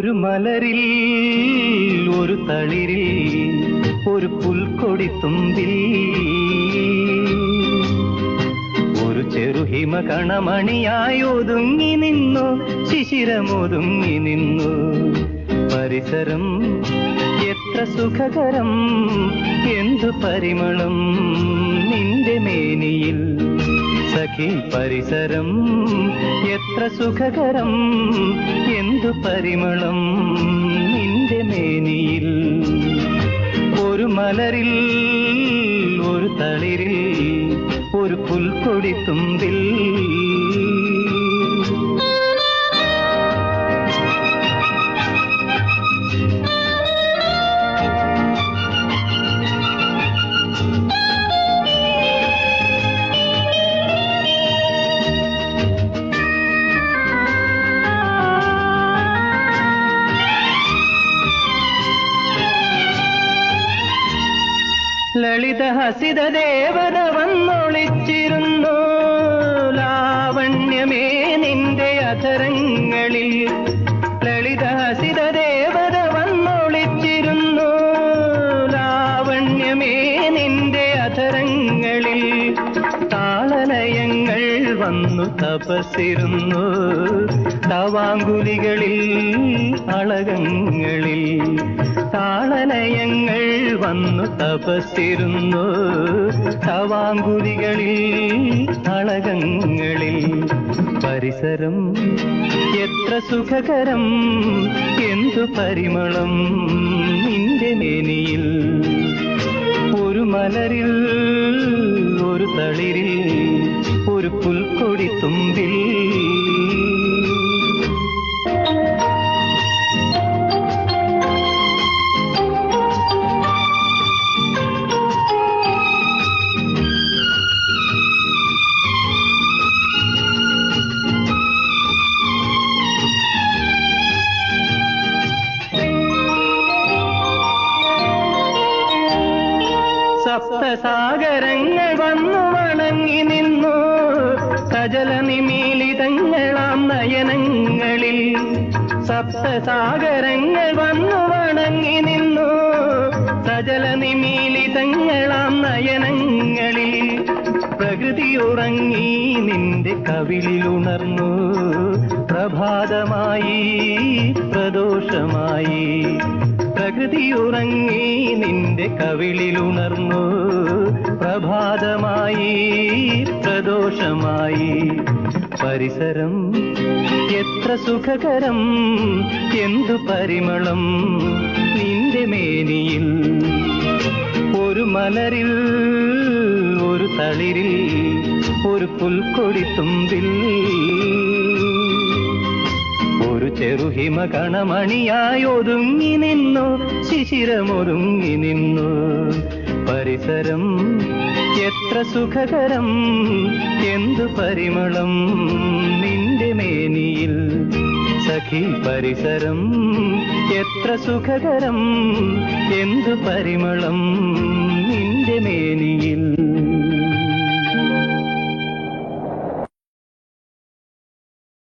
ഒരു മലരിൽ ഒരു തളിരിൽ ഒരു പുൽക്കൊടി തുമ്പിൽ. ഒരു ചെറുഹിമ കണമണിയായി ഒതുങ്ങി നിന്നു ശിശിരമൊതുങ്ങി നിന്നു. പരിസരം എത്ര സുഖകരം എന്തു പരിമളം നിന്റെ മേനിയിൽ സഖി പരിസരം? എത്ര സുഖകരം? എന്തു പരിമളം? നിന്റെ മേനിയിൽ ഒരു മലരിൽ ഒരു തളിരിൽ ഒരു പുൽക്കൊടി തുമ്പിൽ. ലളിത ഹസിത ദേവത വന്നൊളിച്ചിരുന്നു ലാവണ്യമേ നിന്റെ അധരങ്ങളിൽ ലളിത ഹസിത ദേവത വന്നൊളിച്ചിരുന്നു ലാവണ്യമേ നിന്റെ അധരങ്ങളിൽ താളലയങ്ങൾ വന്നു തപസിരുന്നു തവാങ്കുലികളിൽ അളകങ്ങളിൽ താളലയങ്ങൾ വന്നു തപസ്സിരുന്നു. തവാങ്കുരികളിൽ തളകങ്ങളിൽ പരിസരം എത്ര സുഖകരം എന്തു പരിമളം നിന്റെ മേനിയിൽ. ഒരു മലരിൽ ഒരു തളിരിൽ ഒരു പുൽക്കൊടി സപ്തസാഗരങ്ങൾ വന്നു വണങ്ങി നിന്നു. സജല നിമീലിതങ്ങളാം നയനങ്ങളിൽ സപ്തസാഗരങ്ങൾ വന്നു വണങ്ങി നിന്നു. സജല നിമീലിതങ്ങളാം നയനങ്ങളിൽ പ്രകൃതി ഉറങ്ങി നിന്റെ കവിളിലുണർന്നു പ്രഭാതമായി പ്രദോഷമായി പ്രകൃതി ഉറങ്ങി നിന്റെ കവിളിലുണർന്നു. പ്രഭാതമായി പ്രദോഷമായി. പരിസരം എത്ര സുഖകരം എന്തു പരിമളം. നിന്റെ മേനിയിൽ ഒരു മലരിൽ ഒരു തളിരിൽ ഒരു പുൽക്കൊടി തുമ്പിൽ. ഒരു ചെറുഹിമ കണമണിയായി ഒതുങ്ങി നിന്നു ശിശിരമൊതുങ്ങി നിന്നു. പരിസരം എത്ര സുഖകരം എന്തു പരിമളം നിന്റെ മേനിയിൽ. സഖി പരിസരം എത്ര സുഖകരം എന്തു പരിമളം നിന്റെ